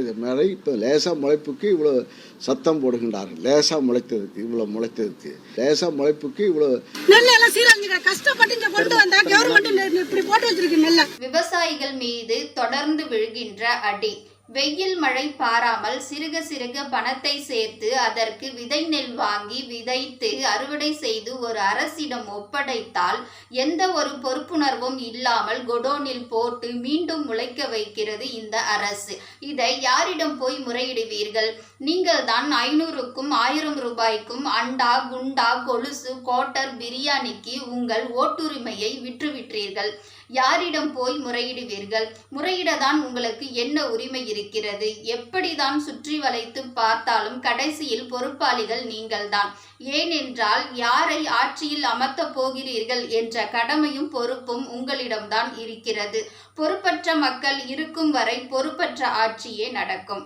இது மழை இப்போ லேசாக முளைப்புக்கு இவ்வளோ சத்தம் போடுகின்றார்கள். லேசாக முளைத்ததுக்கு இவ்வளோ முளைத்ததுக்கு. லேசாக முளைப்புக்கு இவ்வளோ நெல் எல்லாம் சீரழிஞ்சுக்க கஷ்டப்பட்டு இங்க கொண்டு வந்தா கவர்மெண்ட் இப்படி போட்டு வச்சிருக்கு நெல்லை. விவசாயிகள் மீது தொடர்ந்து விழுகின்ற அடி. வெயில் மழை பாராமல் சிறுக சிறுக பணத்தை சேர்த்து அதற்கு விதை நெல் வாங்கி விதைத்து அறுவடை செய்து ஒரு அரசிடம் ஒப்படைத்தால் எந்த ஒரு பொறுப்புணர்வும் இல்லாமல் கொடோனில் போட்டு மீண்டும் முளைக்க வைக்கிறது இந்த அரசு. இதை யாரிடம் போய் முறையிடுவீர்கள்? நீங்கள் தான் ஐநூறுக்கும் ஆயிரம் ரூபாய்க்கும் அண்டா குண்டா கொலுசு கோட்டர் பிரியாணிக்கு உங்கள் ஓட்டுரிமையை விற்றுவிட்டீர்கள். யாரிடம் போய் முறையிடுவீர்கள்? முறையிடதான் உங்களுக்கு என்ன உரிமை இருக்கிறது. எப்படிதான் சுற்றி வளைத்து பார்த்தாலும் கடைசியில் பொறுப்பாளிகள் நீங்கள்தான். ஏனென்றால் யாரை ஆட்சியில் அமர்த்தப் போகிறீர்கள் என்ற கடமையும் பொறுப்பும் உங்களிடம்தான் இருக்கிறது. பொறுப்பற்ற மக்கள் இருக்கும் வரை பொறுப்பற்ற ஆட்சியே நடக்கும்.